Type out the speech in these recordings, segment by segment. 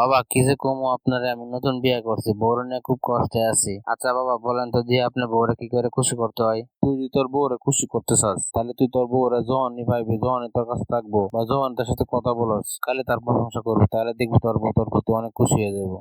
বাবা কিসে কম কমো আপনারে, আমি নতুন বিয়ে করছি, বউরে নিয়ে খুব কষ্টে আছি। আচ্ছা বাবা, বলেন তো দিয়ে আপনার বউরে কি করে খুশি করতে হয়? তুই যদি তোর বউরে খুশি করতে চাস তাহলে তুই তোর বউরে যখনই পাইবি যখনই তোর কাছে থাকব বা যখন তার সাথে কথা বলস খালি তার প্রশংসা করবি তাহলে দেখবি তোর বউ তোর প্রতি অনেক খুশি হয়ে যাব।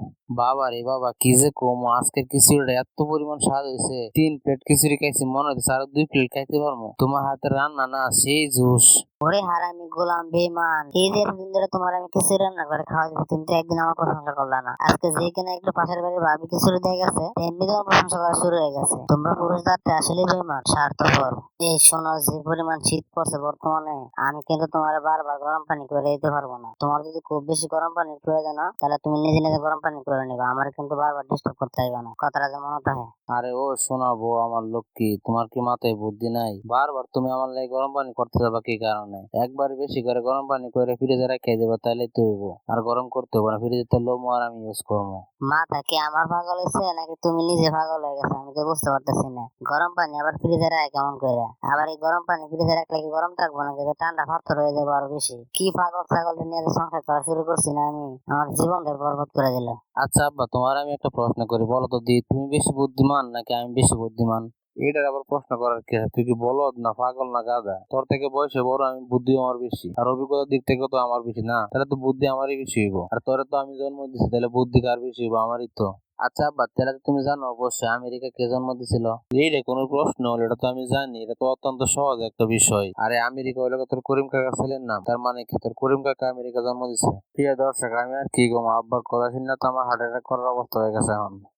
বাবা রে বাবা কি যে কমো আজকের খিচুড়িটা এত পরিমাণ স্বাদ হয়েছে। তিন প্লেট খিচুড়ি খাইছি মনে হচ্ছে আর দুই প্লেট খাইতে পারব। তোমার হাতের রান্না না সেই জুস। ওরে হারামি গোলাম বেমান এই যে দিন ধরে তোমার আমি কিছু রান্না করে খাওয়া যাবে তুমি তো একদিন আমার প্রশংসা করলা না। আজকে যে কিনা একটু পাশের বাড়ির ভাবি কিছু দিয়ে গেছে এমনি তোমার প্রশংসা করা শুরু হয়ে গেছে। তোমরা পুরুষ জাতটা আসলে বেমান স্বার্থপর এই শোনো যে পরিমাণ শীত পড়ছে বর্তমানে আমি কিন্তু তোমার বারবার গরম পানি করে দিতে পারব না। তোমার যদি খুব বেশি গরম পানির প্রয়োজন হয় তাহলে তুমি নিজে নিজে গরম পানি করে নিবা। আমার কিন্তু বারবার ডিস্টার্ব করতে হবে না। কথাটা যেমন থাকে। আরে ও শোনাবো আমার লক্ষ্মী তোমার কি মাথায় বুদ্ধি নাই? বারবার তুমি আমার লাগে গরম পানি করতে যাবা কি কারণে? একবার বেশি করে গরম পানি করে ফ্রিজে রেখে দেবো তাহলে তো হইব। আর গরম করতে হবে না ফ্রিজে তো লোমো আর আমি ইউজ করব। মাথা কি আমার পাগল হয়েছে নাকি তুমি নিজে পাগল হয়ে গেছে? আমি তো বুঝতে পারতেছি না। গরম পানি আবার ফ্রিজে রাখে কেমন করে আবার এই গরম পানি ফ্রিজে রাখলে কি গরম থাকব না কিন্তু ঠান্ডা পাথর হয়ে যাব আরও বেশি। কি পাগল ছাগল নিয়ে সংসার করা শুরু করছি না আমি? আমার জীবনটা বরবাদ করে দিল। আচ্ছা আব্বা তোমার আমি একটা প্রশ্ন করি বলো তো দি তুমি বেশি বুদ্ধিমান নাকি আমি বেশি বুদ্ধিমান? এটার আবার প্রশ্ন করার কি তুই কি বলদ না পাগল না গাধা? তোর থেকে বয়সে বড় আমি বুদ্ধি আমার বেশি। আর অভিজ্ঞতার দিক থেকে তো আমার বেশি না। তাহলে তো বুদ্ধি আমারই বেশি হইব। আর তোরে তো আমি জন্ম দিছি তাহলে বুদ্ধি কার বেশি হইব? আমারই তো। আচ্ছা বাচ্চারা তো তুমি জানো, অবশ্যই আমেরিকা কে জন্ম দিছিল? এইটা কোনো প্রশ্ন হলো, এটা তো আমি জানি, এটা তো অত্যন্ত সহজ একটা বিষয়। আরে, আমেরিকা হলো তোর করিম কাকা ছিলেন না তার মানে কি? তোর করিম কাকা আমেরিকা জন্ম দিছে? প্রিয় দর্শক, আমি আর কি গো আব্বার কথা শুনলে তো আমার হার্ট অ্যাটাক করার অবস্থা হয়ে গেছে এখন।